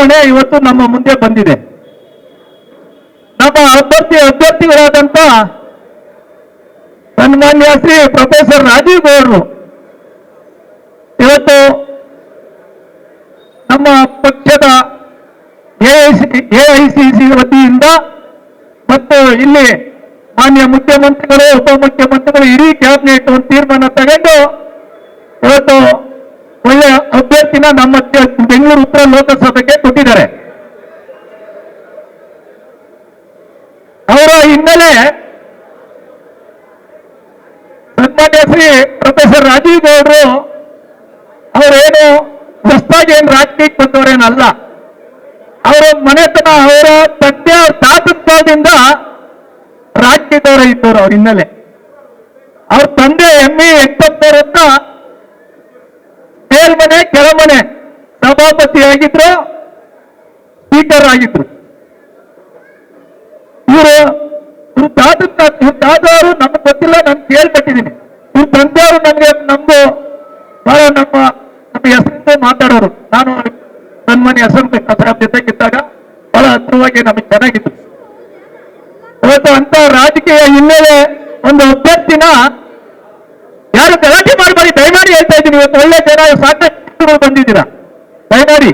ಚುನಾವಣೆ ಇವತ್ತು ನಮ್ಮ ಮುಂದೆ ಬಂದಿದೆ. ನಮ್ಮ ಅಭ್ಯರ್ಥಿ ಅಭ್ಯರ್ಥಿಗಳಾದಂತ ಸನ್ಮಾನ್ಯ ಶ್ರೀ ಪ್ರೊಫೆಸರ್ ರಾಜೀವ್ ಗೌಡ್ರು. ಇವತ್ತು ನಮ್ಮ ಪಕ್ಷದ ಎಐಸಿಸಿ ವತಿಯಿಂದ ಮತ್ತು ಇಲ್ಲಿ ಮಾನ್ಯ ಮುಖ್ಯಮಂತ್ರಿಗಳು, ಉಪಮುಖ್ಯಮಂತ್ರಿಗಳು ಇಡೀ ಕ್ಯಾಬಿನೆಟ್ ಒಂದು ತೀರ್ಮಾನ ತಗೊಂಡು ಇವತ್ತು ಒಳ್ಳೆಯ ಅಭ್ಯರ್ಥಿನ ನಮ್ಮ ಬೆಂಗಳೂರು ಉತ್ತರ ಲೋಕಸಭೆಗೆ ಕೊಟ್ಟಿದ್ದಾರೆ ಅವರ ಹಿನ್ನೆಲೆ ಸನ್ಮಾನ್ಯ ಶ್ರೀ ಪ್ರೊಫೆಸರ್ ರಾಜೀವ್ ಗೌಡ್ರು ಅವರೇನು ಹೊಸದಾಗಿ ಏನು ರಾಜಕೀಯಕ್ಕೆ ಬಂದವರೇನಲ್ಲ. ಅವರ ಮನೆತನ, ಅವರ ತಂದೆ ಅವ್ರ ತಾತನ ಕಾಲದಿಂದ ರಾಜಕೀಯದವರ ಇದ್ದವರು ಅವ್ರ ಹಿನ್ನೆಲೆ. ಅವ್ರ ತಂದೆ ಎಮ್ಮಿ ಎಂಟಪ್ಪನವರನ್ನ ಮೇಲ್ಮನೆ, ಕೆಳಮನೆ ಸಭಾಪತಿ ಆಗಿದ್ರು, ಸ್ಪೀಕರ್ ಆಗಿದ್ರು. ಇವರು, ಇವ್ರ ತಾತನ ಇವ್ರ ತಾತವರು ನಮ್ಗೆ ಗೊತ್ತಿಲ್ಲ, ನಾನು ಕೇಳ್ಪಟ್ಟಿದ್ದೀನಿ ಇವ್ರ ತಂದೆಯವರು ನಮಗೆ ನಮ್ದು ಬಹಳ ನಮ್ಮ ನಮ್ಮ ಹೆಸರಿಂದ ಮಾತಾಡೋರು. ನಾನು ನನ್ನ ಮನೆ ಹೆಸರು ಹೆಸರ ಜೊತೆಗಿದ್ದಾಗ ಬಹಳ ಹತ್ರವಾಗಿ ನಮಗೆ ಚೆನ್ನಾಗಿತ್ತು. ಇವತ್ತು ಅಂತ ರಾಜಕೀಯ ಹಿನ್ನೆಲೆ ಒಂದು ಅಭ್ಯರ್ಥಿನ ಯಾರು ಗಲಾಟೆ ಮಾಡಬೇಡಿ ದಯಮಾಡಿ ಹೇಳ್ತಾ ಇದ್ದೀನಿ. ಇವತ್ತು ಒಳ್ಳೆ ಜನ, ಸಾಕಷ್ಟು ಬಂದಿದ್ದೀರಾ? ದಯಮಾಡಿ.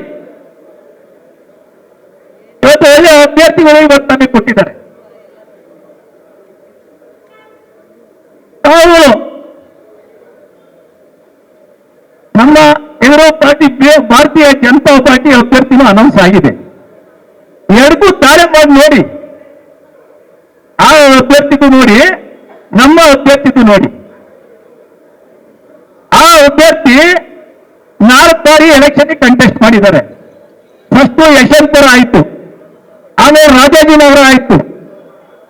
ಇವತ್ತು ಒಳ್ಳೆ ಅಭ್ಯರ್ಥಿಗಳು ಇವತ್ತು ನಮಗೆ ಕೊಟ್ಟಿದ್ದಾರೆ ತಾವು ನಮ್ಮ ಎದುರು ಪಾರ್ಟಿ ಬಿ- ಭಾರತೀಯ ಜನತಾ ಪಾರ್ಟಿ ಅಭ್ಯರ್ಥಿನೂ ಅನೌನ್ಸ್ ಆಗಿದೆ. ಎರಡಕ್ಕೂ ತಾರೆ ಮಾಡಿ ನೋಡಿ. ಆ ಅಭ್ಯರ್ಥಿಗೂ ನೋಡಿ, ನಮ್ಮ ಅಭ್ಯರ್ಥಿಗೂ ನೋಡಿ. ಆ ಅಭ್ಯರ್ಥಿ ನಾಲ್ಕು ಬಾರಿ ಎಲೆಕ್ಷನ್ ಕಂಟೆಸ್ಟ್ ಮಾಡಿದ್ದಾರೆ. ಫಸ್ಟ್ ಯಶವಂತಪುರ ಆಯಿತು. ಆಮೇಲೆ ರಾಜಾಜಿನವರ ಆಯಿತು.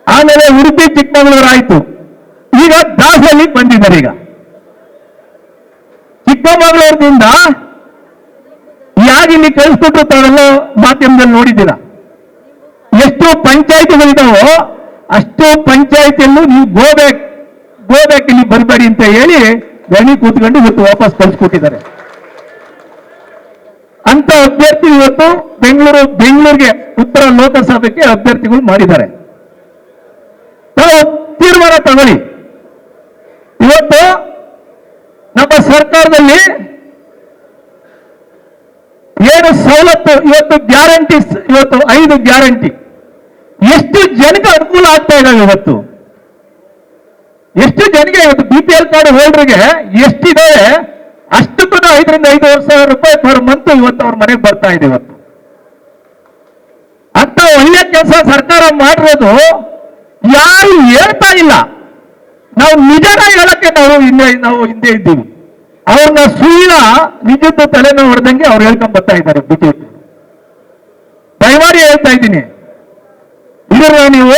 ಆಮೇಲೆ ಉಡುಪಿ, ಚಿಕ್ಕಮಗಳೂರು ಆಯಿತು. ಈಗ ದಾಸಲ್ಲಿ ಬಂದಿದ್ದಾರೆ ಈಗ. ಚಿಕ್ಕಮಗಳೂರಿನಿಂದ ಯಾರಿಲ್ಲಿ ಕಳಿಸ್ಬಿಟ್ರು ತಾವೆಲ್ಲ ಮಾಧ್ಯಮದಲ್ಲಿ ನೋಡಿದ್ದೀರ? ಎಷ್ಟು ಪಂಚಾಯತಿಗಳಿದಾವೋ ಅಷ್ಟು ಪಂಚಾಯತಿಯಲ್ಲೂ ನೀವು ಗೋಬ್ಯಾಕ್ ಗೋಬ್ಯಾಕ್ ಇಲ್ಲಿ ಬರಬೇಡಿ ಅಂತ ಹೇಳಿ ಗಣಿ ಕೂತ್ಕೊಂಡು ಇವತ್ತು ವಾಪಸ್ ಕಳಿಸ್ಕೊಟ್ಟಿದ್ದಾರೆ. ಅಂತ ಅಭ್ಯರ್ಥಿ ಇವತ್ತು ಬೆಂಗಳೂರು, ಬೆಂಗಳೂರಿಗೆ ಉತ್ತರ ಲೋಕಸಭೆಗೆ ಅಭ್ಯರ್ಥಿಗಳು ಮಾಡಿದ್ದಾರೆ. ತಾವು ತೀರ್ಮಾನ ತಗೊಳ್ಳಿ. ಇವತ್ತು ನಮ್ಮ ಸರ್ಕಾರದಲ್ಲಿ ಏನು ಸವಲತ್ತು ಇವತ್ತು ಗ್ಯಾರಂಟಿ ಇವತ್ತು ಐದು ಗ್ಯಾರಂಟಿ. ಎಷ್ಟು ಜನಕ್ಕೆ ಅನುಕೂಲ ಆಗ್ತಾ ಇದ್ದಾವೆ ಇವತ್ತು? ಎಷ್ಟು ಜನಕ್ಕೆ ಇವತ್ತು ಬಿ ಪಿ ಎಲ್ ಕಾರ್ಡ್ ಹೋಲ್ಡ್ರಿಗೆ ಎಷ್ಟಿದೆ? ಅಷ್ಟಕ್ಕೂ ಐದರಿಂದ ಐದೂವರೆ ಸಾವಿರ ರೂಪಾಯಿ ಪರ್ ಮಂತ್ ಇವತ್ತು ಅವ್ರ ಮನೆಗೆ ಬರ್ತಾ ಇದೆ ಇವತ್ತು. ಅಂತ ಒಳ್ಳೆ ಕೆಲಸ ಸರ್ಕಾರ ಮಾಡಿರೋದು ಯಾರು ಹೇಳ್ತಾ ಇಲ್ಲ. ನಾವು ನಿಜನ ಹೇಳಕ್ಕೆ ನಾವು ಹಿಂದೆ ನಾವು ಹಿಂದೆ ಇದ್ದೀವಿ. ಅವ್ರನ್ನ ಸುಳ್ಳ ನಿಜದ್ದು ತಲೆನ ಹೊಡೆದಂಗೆ ಅವ್ರು ಹೇಳ್ಕೊಂಡ್ ಬರ್ತಾ ಇದ್ದಾರೆ ಬಿಜೆಪಿ. ದಯಮಾಡಿ ಹೇಳ್ತಾ ಇದ್ದೀನಿ. ಇವರನ್ನ ನೀವು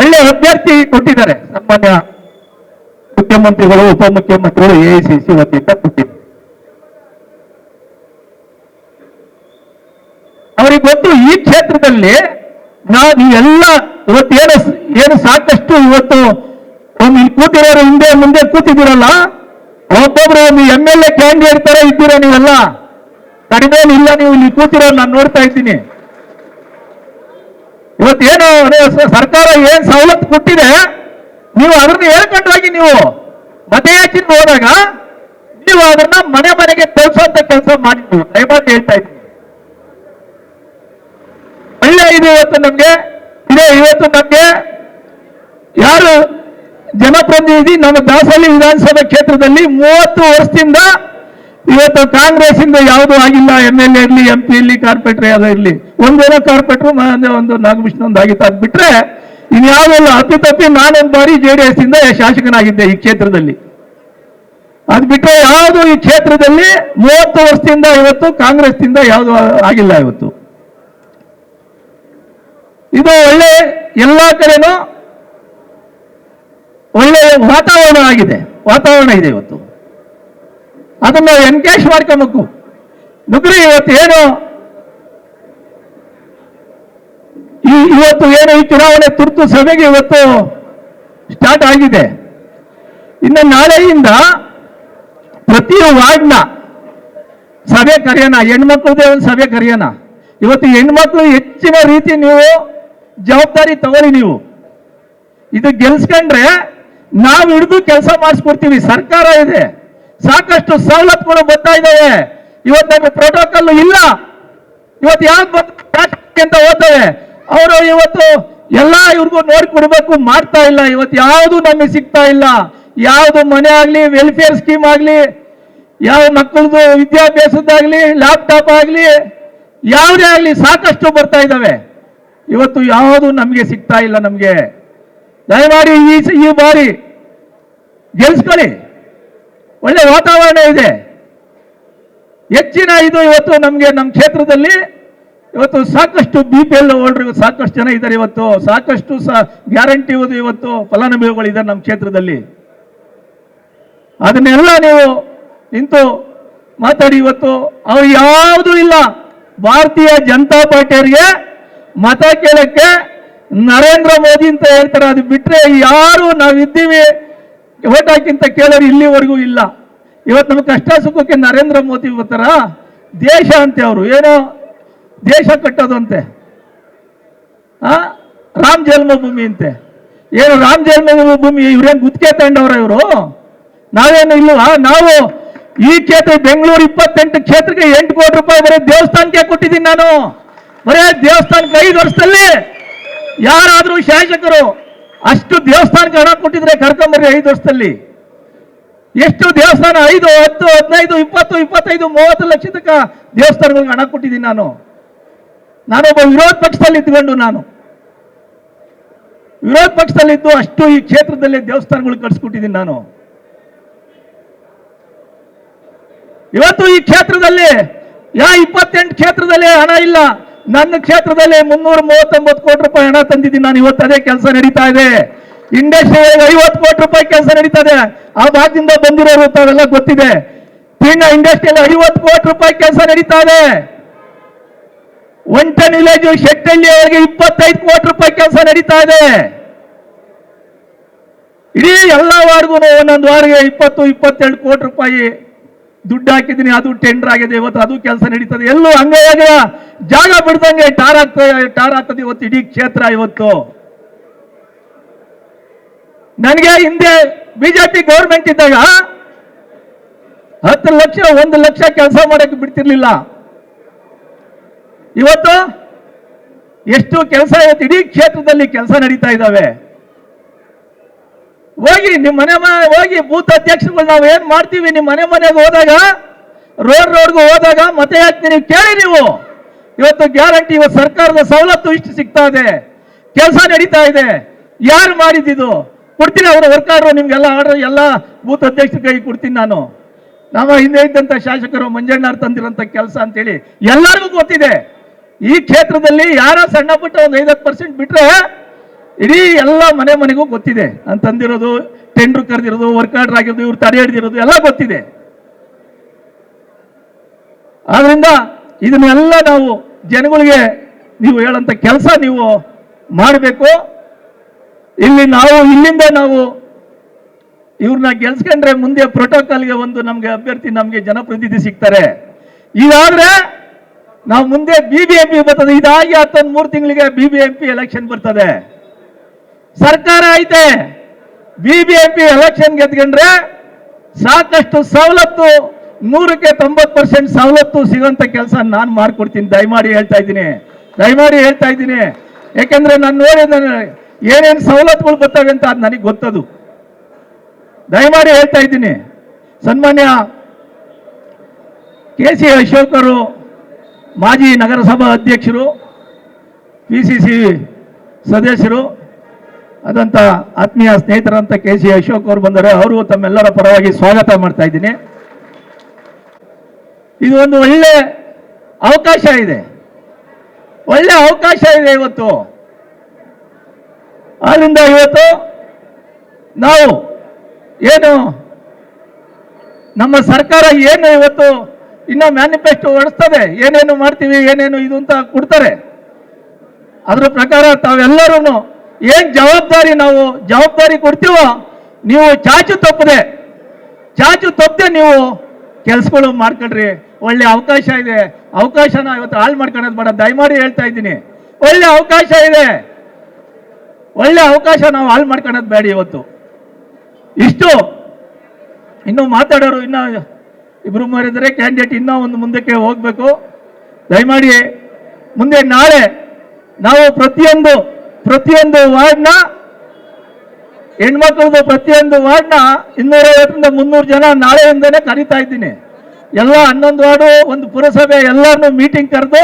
ಒಳ್ಳೆ ಅಭ್ಯರ್ಥಿ ಕೊಟ್ಟಿದ್ದಾರೆ. ಸಾಮಾನ್ಯ ಮುಖ್ಯಮಂತ್ರಿಗಳು, ಉಪಮುಖ್ಯಮಂತ್ರಿಗಳು, ಎ ಸಿ ಸಿ ವತಿಯಿಂದ ಕೊಟ್ಟಿದ್ದಾರೆ. ಅವ್ರಿಗೆ ಗೊತ್ತು, ಈ ಕ್ಷೇತ್ರದಲ್ಲಿ ನಾನು ಎಲ್ಲ ಇವತ್ತೇನು ಏನು ಸಾಕಷ್ಟು ಇವತ್ತು, ಒಂದು ಕೂತಿರೋರು ಹಿಂದೆ, ಮುಂದೆ ಕೂತಿದ್ದೀರಲ್ಲ ಒಬ್ಬೊಬ್ರು ಒಂದು ಎಂ ಎಲ್ ಎ ಕ್ಯಾಂಡಿಡೇಟ್ ತರ ಇದ್ದೀರಾ ನೀವೆಲ್ಲ? ಕಡಿಮೆ ಇಲ್ಲ ನೀವು ಇಲ್ಲಿ ಕೂತಿರೋ ನಾನು ನೋಡ್ತಾ ಇದ್ದೀನಿ. ಇವತ್ತೇನು ಸರ್ಕಾರ ಏನ್ ಸವಲತ್ತು ಕೊಟ್ಟಿದೆ? ನೀವು ಅದನ್ನ ಹೇಳ್ಕೊಂಡು ಹೋಗಿ ನೀವು ಮತಯಾಚಿನ ಹೋದಾಗ, ನೀವು ಅದನ್ನ ಮನೆ ಮನೆಗೆ ತಲುಪಂತ ಕೆಲಸ ಮಾಡಿ ದಯಮಾಡಿ ಹೇಳ್ತಾ ಇದ್ದೀನಿ. ಒಳ್ಳೆ ಇದು ಇವತ್ತು ನಮ್ಗೆ, ಇದೆ ಇವತ್ತು ನಮ್ಗೆ. ಯಾರು ಜನಪ್ರತಿನಿಧಿ ನಮ್ಮ ದಾಸಹಳ್ಳಿ ವಿಧಾನಸಭಾ ಕ್ಷೇತ್ರದಲ್ಲಿ ಮೂವತ್ತು ವರ್ಷದಿಂದ ಇವತ್ತು ಕಾಂಗ್ರೆಸ್ ಇಂದ ಯಾವುದು ಆಗಿಲ್ಲ ಎಂ ಎಲ್ ಎ ಇರಲಿ ಎಂ ಪಿ ಇರಲಿ, ಕಾರ್ಪೊರೇಟರ್ ಯಾವ್ದೋ ಇರಲಿ. ಒಂದೇನೋ ಕಾರ್ಪೊರೇಟರ್ ಒಂದು ನಾಗಭೂಷಣ ಒಂದು ಆಗಿತ್ತು ಅದ್ಬಿಟ್ರೆ ಇನ್ಯಾವುದಲ್ಲ ಅಪ್ಪಿತಪ್ಪಿ ನಾನೊಂದು ಬಾರಿ ಜೆ ಡಿ ಎಸ್ ಇಂದ ಶಾಸಕನಾಗಿದ್ದೆ ಈ ಕ್ಷೇತ್ರದಲ್ಲಿ. ಅದ್ ಬಿಟ್ಟರೆ ಯಾವುದು ಈ ಕ್ಷೇತ್ರದಲ್ಲಿ ಮೂವತ್ತು ವರ್ಷದಿಂದ ಇವತ್ತು ಕಾಂಗ್ರೆಸ್ ಇಂದ ಯಾವುದು ಆಗಿಲ್ಲ ಇವತ್ತು. ಇದು ಒಳ್ಳೆ ಎಲ್ಲಾ ಕಡೆನೂ ಒಳ್ಳೆ ವಾತಾವರಣ ಆಗಿದೆ. ವಾತಾವರಣ ಇದೆ ಇವತ್ತು. ಅದನ್ನು ಎನ್ಕೇಶ್ ಮಾಡ್ಕೊಬೇಕು. ನುಗ್ರಿ, ಇವತ್ತು ಏನು ಈ ಇವತ್ತು ಏನು ಈ ಚುನಾವಣೆ ತುರ್ತು ಸಭೆಗೆ ಇವತ್ತು ಸ್ಟಾರ್ಟ್ ಆಗಿದೆ. ಇನ್ನು ನಾಳೆಯಿಂದ ಪ್ರತಿ ವಾರ್ಡ್ನ ಸಭೆ ಕರೆಯೋಣ. ಹೆಣ್ಮಕ್ಳದೇ ಒಂದು ಸಭೆ ಕರೆಯೋಣ. ಇವತ್ತು ಹೆಣ್ಮಕ್ಳು ಹೆಚ್ಚಿನ ರೀತಿ ನೀವು ಜವಾಬ್ದಾರಿ ತಗೊಳ್ಳಿ ನೀವು. ಇದು ಗೆಲ್ಸ್ಕೊಂಡ್ರೆ ನಾವು ಹಿಡಿದು ಕೆಲಸ ಮಾಡಿಸ್ಕೊಡ್ತೀವಿ, ಸರ್ಕಾರ ಇದೆ. ಸಾಕಷ್ಟು ಸವಲತ್ತುಗಳು ಬರ್ತಾ ಇದ್ದಾವೆ ಇವತ್ತು ನಮಗೆ ಪ್ರೋಟೋಕಾಲ್ ಇಲ್ಲ. ಇವತ್ತು ಯಾವ್ದು ಅಂತ ಓದ್ತವೆ ಅವರು ಇವತ್ತು ಎಲ್ಲ ಇವ್ರಿಗೂ ನೋಡಿಕೊಡ್ಬೇಕು ಮಾಡ್ತಾ ಇಲ್ಲ. ಇವತ್ತು ಯಾವುದು ನಮಗೆ ಸಿಗ್ತಾ ಇಲ್ಲ. ಯಾವುದು ಮನೆ ಆಗಲಿ ವೆಲ್ಫೇರ್ ಸ್ಕೀಮ್ ಆಗಲಿ, ಯಾವ ಮಕ್ಕಳದು ವಿದ್ಯಾಭ್ಯಾಸದ್ದಾಗಲಿ ಲ್ಯಾಪ್ಟಾಪ್ ಆಗಲಿ, ಯಾವುದೇ ಆಗಲಿ ಸಾಕಷ್ಟು ಬರ್ತಾ ಇದ್ದಾವೆ ಇವತ್ತು ಯಾವುದು ನಮಗೆ ಸಿಗ್ತಾ ಇಲ್ಲ ನಮಗೆ. ದಯಮಾಡಿ ಈ ಈ ಬಾರಿ ಗೆಲ್ಸ್ಕೊಳ್ಳಿ. ಒಳ್ಳೆ ವಾತಾವರಣ ಇದೆ. ಹೆಚ್ಚಿನ ಇದು ಇವತ್ತು ನಮಗೆ ನಮ್ಮ ಕ್ಷೇತ್ರದಲ್ಲಿ ಇವತ್ತು ಸಾಕಷ್ಟು ಬಿ ಪಿ ಎಲ್ ಹೋಲ್ಡ್ರು ಸಾಕಷ್ಟು ಜನ ಇದ್ದಾರೆ ಇವತ್ತು. ಸಾಕಷ್ಟು ಸ ಗ್ಯಾರಂಟಿ ಇವತ್ತು ಫಲಾನುಭವಿಗಳು ಇದ್ದಾರೆ ನಮ್ಮ ಕ್ಷೇತ್ರದಲ್ಲಿ. ಅದನ್ನೆಲ್ಲ ನೀವು ನಿಂತು ಮಾತಾಡಿ ಇವತ್ತು. ಅವ್ರು ಯಾವುದೂ ಇಲ್ಲ. ಭಾರತೀಯ ಜನತಾ ಪಾರ್ಟಿಯವರಿಗೆ ಮತ ಕೇಳಕ್ಕೆ ನರೇಂದ್ರ ಮೋದಿ ಅಂತ ಹೇಳ್ತಾರೆ, ಅದು ಬಿಟ್ಟರೆ ಯಾರು ನಾವಿದ್ದೀವಿ. ಓಟ್ ಹಾಕಿಂತ ಕೇಳೋರು ಇಲ್ಲಿವರೆಗೂ ಇಲ್ಲ. ಇವತ್ತು ನಮ್ಮ ಕಷ್ಟ ಸುಖಕ್ಕೆ ನರೇಂದ್ರ ಮೋದಿ ಬರ್ತಾರ ದೇಶ ಅಂತೆ ಅವರು, ಏನೋ ದೇಶ ಕಟ್ಟೋದು ಆ, ರಾಮ್ ಜನ್ಮಭೂಮಿ ಅಂತೆ. ಏನು ರಾಮ ಜನ್ಮಭೂಮಿ ಇವ್ರೇನು ಗುತ್ತಿಗೆ ತಗೊಂಡವ್ರ ಇವರು? ನಾವೇನು ಇಲ್ವಾ? ನಾವು ಈ ಕ್ಷೇತ್ರ, ಬೆಂಗಳೂರು ಇಪ್ಪತ್ತೆಂಟು ಕ್ಷೇತ್ರಕ್ಕೆ ಎಂಟು ಕೋಟಿ ರೂಪಾಯಿ ಬರೀ ದೇವಸ್ಥಾನಕ್ಕೆ ಕೊಟ್ಟಿದ್ದೀನಿ ನಾನು. ಬರೇ ದೇವಸ್ಥಾನಕ್ಕೆ ಐದು ವರ್ಷದಲ್ಲಿ ಯಾರಾದರೂ ಶಾಸಕರು ಅಷ್ಟು ದೇವಸ್ಥಾನಕ್ಕೆ ಹಣ ಕೊಟ್ಟಿದ್ರೆ ಕರ್ಕೊಂಬರ್ರಿ ಐದು ವರ್ಷದಲ್ಲಿ. ಎಷ್ಟು ದೇವಸ್ಥಾನ? ಐದು, ಹತ್ತು, ಹದಿನೈದು, ಇಪ್ಪತ್ತು, ಇಪ್ಪತ್ತೈದು, ಮೂವತ್ತು ಲಕ್ಷ ದೇವಸ್ಥಾನಗಳಿಗೆ ಹಣ ಕೊಟ್ಟಿದ್ದೀನಿ ನಾನು. ನಾನೊಬ್ಬ ವಿರೋಧ ಪಕ್ಷದಲ್ಲಿ ಇದ್ಕೊಂಡು ನಾನು. ವಿರೋಧ ಪಕ್ಷದಲ್ಲಿದ್ದು ಅಷ್ಟು ಈ ಕ್ಷೇತ್ರದಲ್ಲಿ ದೇವಸ್ಥಾನಗಳು ಕಟ್ಸ್ಕೊಟ್ಟಿದ್ದೀನಿ ನಾನು. ಇವತ್ತು ಈ ಕ್ಷೇತ್ರದಲ್ಲಿ ಯಾ ಇಪ್ಪತ್ತೆಂಟು ಕ್ಷೇತ್ರದಲ್ಲಿ ಹಣ ಇಲ್ಲ. ನನ್ನ ಕ್ಷೇತ್ರದಲ್ಲಿ ಮುನ್ನೂರ ಮೂವತ್ತೊಂಬತ್ತು ಕೋಟಿ ರೂಪಾಯಿ ಹಣ ತಂದಿದ್ದೀನಿ. ನಾನು ಇವತ್ತು ಅದೇ ಕೆಲಸ ನಡೀತಾ ಇದೆ. ಇಂಡಸ್ಟ್ರಿ ಐವತ್ತು ಕೋಟಿ ರೂಪಾಯಿ ಕೆಲಸ ನಡೀತಾ ಇದೆ ಆ ಭಾಗದಿಂದ ಬಂದಿರೋರು ತಾವೆಲ್ಲ ಗೊತ್ತಿದೆ. ಪೀಣ್ಯ ಇಂಡಸ್ಟ್ರಿಯಲ್ಲಿ ಐವತ್ತು ಕೋಟಿ ರೂಪಾಯಿ ಕೆಲಸ ನಡೀತಾ ಇದೆ. ಒಂಟನ್ ವಿಲೇಜು ಶೆಟ್ಟಳ್ಳಿ ಅವರಿಗೆ ಇಪ್ಪತ್ತೈದು ಕೋಟಿ ರೂಪಾಯಿ ಕೆಲಸ ನಡೀತಾ ಇದೆ. ಇಡೀ ಎಲ್ಲ ವಾರ್ಗೂ ಒಂದೊಂದು ವಾರಿಗೆ ಇಪ್ಪತ್ತು, ಇಪ್ಪತ್ತೆರಡು ಕೋಟಿ ರೂಪಾಯಿ ದುಡ್ಡು ಹಾಕಿದ್ದೀನಿ, ಅದು ಟೆಂಡರ್ ಆಗಿದೆ, ಇವತ್ತು ಅದು ಕೆಲಸ ನಡೀತದೆ. ಎಲ್ಲೂ ಹಂಗಾಗ ಜಾಗ ಬಿಡ್ದಂಗೆ ಟಾರ್ ಆಗ್ತದೆ ಟಾರ್ ಆಗ್ತದೆ ಇವತ್ತು ಇಡೀ ಕ್ಷೇತ್ರ ಇವತ್ತು. ನನಗೆ ಹಿಂದೆ ಬಿಜೆಪಿ ಗೌರ್ಮೆಂಟ್ ಇದ್ದಾಗ ಹತ್ತು ಲಕ್ಷ, ಒಂದು ಲಕ್ಷ ಕೆಲಸ ಮಾಡಕ್ಕೆ ಬಿಡ್ತಿರ್ಲಿಲ್ಲ. ಇವತ್ತು ಎಷ್ಟು ಕೆಲಸ ಇವತ್ತು ಇಡೀ ಕ್ಷೇತ್ರದಲ್ಲಿ ಕೆಲಸ ನಡೀತಾ ಇದ್ದಾವೆ. ಹೋಗಿ ನಿಮ್ಮ ಮನೆ ಮನೆ ಹೋಗಿ ಬೂತ್ ಅಧ್ಯಕ್ಷರುಗಳು ನಾವು ಏನು ಮಾಡ್ತೀವಿ? ನಿಮ್ಮ ಮನೆ ಮನೆಗೆ ಹೋದಾಗ, ರೋಡ್ ರೋಡ್ಗೆ ಹೋದಾಗ ಮತ ನೀವು ಕೇಳಿ ನೀವು. ಇವತ್ತು ಗ್ಯಾರಂಟಿ ಇವತ್ತು ಸರ್ಕಾರದ ಸವಲತ್ತು ಇಷ್ಟು ಸಿಗ್ತಾ ಇದೆ. ಕೆಲಸ ನಡೀತಾ ಇದೆ. ಯಾರು ಮಾಡಿದ್ದು ಕೊಡ್ತೀನಿ ಅವರ ವರ್ಕಾಡ್ರು ನಿಮ್ಗೆಲ್ಲ ಆರ್ಡರ್ ಎಲ್ಲ ಬೂತ್ ಅಧ್ಯಕ್ಷರ ಕೈ ಕೊಡ್ತೀನಿ ನಾನು. ನಮ್ಮ ಹಿಂದೆ ಇದ್ದಂಥ ಶಾಸಕರು ಮಂಜಣ್ಣವ್ರು ತಂದಿರೋಂಥ ಕೆಲಸ ಅಂತೇಳಿ ಎಲ್ಲರಿಗೂ ಗೊತ್ತಿದೆ. ಈ ಕ್ಷೇತ್ರದಲ್ಲಿ ಯಾರೋ ಸಣ್ಣ ಪುಟ್ಟ ಒಂದು ಐವತ್ತು ಪರ್ಸೆಂಟ್ ಬಿಟ್ರೆ ಇಡೀ ಎಲ್ಲ ಮನೆ ಮನೆಗೂ ಗೊತ್ತಿದೆ. ಅಂತ ತಂದಿರೋದು ಟೆಂಡ್ರು ಕರೆದಿರೋದು ವರ್ಕ್ ಆಗಿರೋದು ಇವ್ರು ತಡೆ ಹಿಡಿದಿರೋದು ಎಲ್ಲ ಗೊತ್ತಿದೆ. ಆದ್ರಿಂದ ಇದನ್ನೆಲ್ಲ ನಾವು ಜನಗಳಿಗೆ ನೀವು ಹೇಳಂತ ಕೆಲಸ ನೀವು ಮಾಡಬೇಕು. ಇಲ್ಲಿ ನಾವು, ಇಲ್ಲಿಂದ ನಾವು ಇವ್ರನ್ನ ಗೆಲ್ಸ್ಕೊಂಡ್ರೆ ಮುಂದೆ ಪ್ರೋಟೋಕಾಲ್ಗೆ ಒಂದು ನಮ್ಗೆ ಅಭ್ಯರ್ಥಿ ನಮ್ಗೆ ಜನಪ್ರತಿನಿಧಿ ಸಿಗ್ತಾರೆ. ಇದಾದ್ರೆ ನಾವು ಮುಂದೆ ಬಿ ಬಿ ಎಂ ಪಿ ಬರ್ತದೆ. ಇದಾಗಿ ಹತ್ತೊಂದು ಮೂರು ತಿಂಗಳಿಗೆ B B M P election ಬರ್ತದೆ. ಸರ್ಕಾರ ಐತೆ. ಬಿಬಿಎಂಪಿ ಎಲೆಕ್ಷನ್ ಗೆದ್ಕೊಂಡ್ರೆ ಸಾಕಷ್ಟು ಸವಲತ್ತು, ನೂರಕ್ಕೆ ತೊಂಬತ್ತು ಪರ್ಸೆಂಟ್ ಸವಲತ್ತು ಸಿಗೋಂಥ ಕೆಲಸ ನಾನು ಮಾಡ್ಕೊಡ್ತೀನಿ. ದಯಮಾಡಿ ಹೇಳ್ತಾ ಇದ್ದೀನಿ. ದಯಮಾಡಿ ಹೇಳ್ತಾ ಇದ್ದೀನಿ. ಯಾಕೆಂದ್ರೆ ನಾನು ನೋಡಿ ನಾನು ಏನೇನು ಸವಲತ್ತುಗಳು ಬರ್ತವೆ ಅಂತ ಅದು ನನಗೆ ಗೊತ್ತದು. ದಯಮಾಡಿ ಹೇಳ್ತಾ ಇದ್ದೀನಿ. ಸನ್ಮಾನ್ಯ ಕೆ ಸಿ ಅಶೋಕರು ಮಾಜಿ ನಗರಸಭಾ ಅಧ್ಯಕ್ಷರು, ಪಿ ಸಿ ಸಿ ಸದಸ್ಯರು ಅದಂತ ಆತ್ಮೀಯ ಸ್ನೇಹಿತರಂತ ಕೆ ಸಿ ಅಶೋಕ್ ಅವರು ಬಂದರೆ ಅವರು ತಮ್ಮೆಲ್ಲರ ಪರವಾಗಿ ಸ್ವಾಗತ ಮಾಡ್ತಾ ಇದ್ದೀನಿ. ಇದು ಒಂದು ಒಳ್ಳೆ ಅವಕಾಶ ಇದೆ. ಒಳ್ಳೆ ಅವಕಾಶ ಇದೆ ಇವತ್ತು. ಆದ್ರಿಂದ ಇವತ್ತು ನಾವು ಏನು ನಮ್ಮ ಸರ್ಕಾರ ಏನು ಇವತ್ತು ಇನ್ನ ಮ್ಯಾನಿಫೆಸ್ಟೋ ಹೊಡಿಸ್ತದೆ ಏನೇನು ಮಾಡ್ತೀವಿ, ಏನೇನು ಇದು ಅಂತ ಕೊಡ್ತಾರೆ. ಅದ್ರ ಪ್ರಕಾರ ತಾವೆಲ್ಲರೂ ಏನ್ ಜವಾಬ್ದಾರಿ ನಾವು? ಜವಾಬ್ದಾರಿ ಕೊಡ್ತೀವೋ? ನೀವು ಚಾಚು ತಪ್ಪದೆ ಚಾಚು ತಪ್ಪದೆ ನೀವು ಕೆಲಸಗಳು ಮಾಡ್ಕೊಳ್ರಿ ಒಳ್ಳೆ ಅವಕಾಶ ಇದೆ. ಅವಕಾಶನ ಇವತ್ತು ಹಾಳು ಮಾಡ್ಕೊಳ್ಳೋದು ಬೇಡ. ದಯಮಾಡಿ ಹೇಳ್ತಾ ಇದ್ದೀನಿ. ಒಳ್ಳೆ ಅವಕಾಶ ಇದೆ. ಒಳ್ಳೆ ಅವಕಾಶ ನಾವು ಹಾಳು ಮಾಡ್ಕೊಳ್ಳೋದು ಬೇಡ ಇವತ್ತು. ಇಷ್ಟು. ಇನ್ನು ಮಾತಾಡೋರು ಇನ್ನ ಇಬ್ರು ಮರಿದರೆ ಕ್ಯಾಂಡಿಡೇಟ್ ಇನ್ನೂ ಒಂದು ಮುಂದಕ್ಕೆ ಹೋಗ್ಬೇಕು. ದಯಮಾಡಿ ಮುಂದೆ ನಾಳೆ ನಾವು ಪ್ರತಿಯೊಂದು ಪ್ರತಿಯೊಂದು ವಾರ್ಡ್ನ ಹೆಣ್ಮಕ್ಳದ್ದು ಪ್ರತಿಯೊಂದು ವಾರ್ಡ್ನ ಇನ್ನೂರೈವತ್ತರಿಂದ ಮುನ್ನೂರು ಜನ ನಾಳೆಯಿಂದನೇ ಕರೀತಾ ಇದ್ದೀನಿ. ಎಲ್ಲ ಹನ್ನೊಂದು ವಾರ್ಡು, ಒಂದು ಪುರಸಭೆ ಎಲ್ಲರನ್ನೂ ಮೀಟಿಂಗ್ ಕರೆದು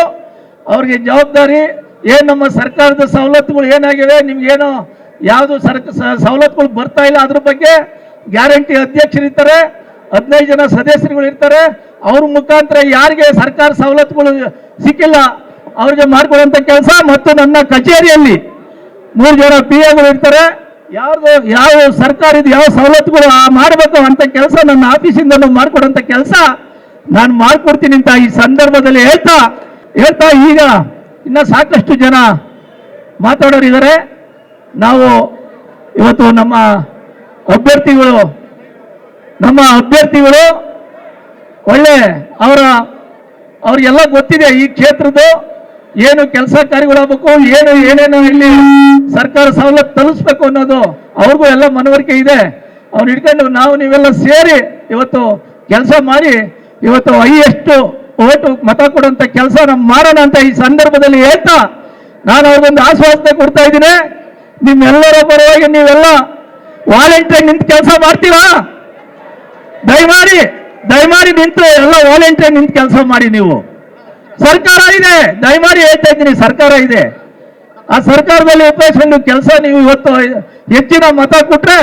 ಅವ್ರಿಗೆ ಜವಾಬ್ದಾರಿ, ಏನು ನಮ್ಮ ಸರ್ಕಾರದ ಸವಲತ್ತುಗಳು ಏನಾಗಿವೆ, ನಿಮ್ಗೇನು ಯಾವುದು ಸರ್ಕ ಸ- ಸವಲತ್ತುಗಳು ಬರ್ತಾ ಇಲ್ಲ ಅದ್ರ ಬಗ್ಗೆ ಗ್ಯಾರಂಟಿ ಅಧ್ಯಕ್ಷರಿರ್ತಾರೆ, ಹದಿನೈದು ಜನ ಸದಸ್ಯರುಗಳು ಇರ್ತಾರೆ, ಅವ್ರ ಮುಖಾಂತರ ಯಾರಿಗೆ ಸರ್ಕಾರ ಸವಲತ್ತುಗಳು ಸಿಕ್ಕಿಲ್ಲ, ಅವ್ರಿಗೆ ಮಾಡ್ಕೊಡುವಂಥ ಕೆಲಸ ಮತ್ತು ನನ್ನ ಕಚೇರಿಯಲ್ಲಿ ಮೂರು ಜನ ಪಿ ಎಗಳು ಇರ್ತಾರೆ. ಯಾವ್ದು ಯಾವ ಸರ್ಕಾರದ ಯಾವ ಸವಲತ್ತುಗಳು ಮಾಡಬೇಕು ಅಂತ ಕೆಲಸ ನನ್ನ ಆಫೀಸಿಂದ ಮಾಡಿಕೊಡುವಂತ ಕೆಲಸ ನಾನು ಮಾಡ್ಕೊಡ್ತೀನಿ ಅಂತ ಈ ಸಂದರ್ಭದಲ್ಲಿ ಹೇಳ್ತಾ ಹೇಳ್ತಾ ಈಗ ಇನ್ನ ಸಾಕಷ್ಟು ಜನ ಮಾತಾಡೋರಿದ್ದಾರೆ. ನಾವು ಇವತ್ತು ನಮ್ಮ ಅಭ್ಯರ್ಥಿಗಳು ನಮ್ಮ ಅಭ್ಯರ್ಥಿಗಳು ಒಳ್ಳೆ ಅವರ, ಅವ್ರಿಗೆಲ್ಲ ಗೊತ್ತಿದೆ ಈ ಕ್ಷೇತ್ರದ್ದು. ಏನು ಕೆಲಸ ಕಾರ್ಯಗಳಾಗಬೇಕು, ಏನು ಏನೇನು ಇಲ್ಲಿ ಸರ್ಕಾರ ಸವಲತ್ತು ತಲುಪಿಸ್ಬೇಕು ಅನ್ನೋದು ಅವ್ರಿಗೂ ಎಲ್ಲ ಮನವರಿಕೆ ಇದೆ. ಅವ್ರು ಹಿಡ್ಕೊಂಡು ನಾವು ನೀವೆಲ್ಲ ಸೇರಿ ಇವತ್ತು ಕೆಲಸ ಮಾಡಿ, ಇವತ್ತು ಹೈಯೆಸ್ಟ್ ಓಟು ಮತ ಕೊಡುವಂತ ಕೆಲಸ ನಾವು ಮಾಡೋಣ ಅಂತ ಈ ಸಂದರ್ಭದಲ್ಲಿ ಹೇಳ್ತಾ ನಾನು ಅವ್ರಿಗೊಂದು ಆಶ್ವಾಸನೆ ಕೊಡ್ತಾ ಇದ್ದೀನಿ. ನಿಮ್ಮೆಲ್ಲರ ಪರವಾಗಿ ನೀವೆಲ್ಲ ವಾಲಂಟಿಯರ್ ನಿಂತು ಕೆಲಸ ಮಾಡ್ತೀರಾ? ದಯಮಾಡಿ ದಯಮಾಡಿ ನಿಂತು ಎಲ್ಲ ವಾಲಂಟಿಯರ್ ನಿಂತು ಕೆಲಸ ಮಾಡಿ ನೀವು. ಸರ್ಕಾರ ಇದೆ. ದಯಮಾಡಿ ಹೇಳ್ತಾ ಇದ್ದೀನಿ, ಸರ್ಕಾರ ಇದೆ. ಆ ಸರ್ಕಾರದಲ್ಲಿ ಉಪಯೋಗಿಸ್ಕೊಂಡು ಕೆಲಸ ನೀವು ಇವತ್ತು ಹೆಚ್ಚಿನ ಮತ ಕೊಟ್ರೆ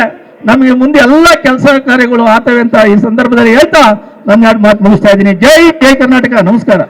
ನಮಗೆ ಮುಂದೆ ಎಲ್ಲ ಕೆಲಸ ಕಾರ್ಯಗಳು ಆಗ್ತವೆ ಅಂತ ಈ ಸಂದರ್ಭದಲ್ಲಿ ಹೇಳ್ತಾ ನನ್ನ ಮಾತು ಮುಗಿಸ್ತಾ ಇದ್ದೀನಿ. ಜೈ ಜೈ ಕರ್ನಾಟಕ. ನಮಸ್ಕಾರ.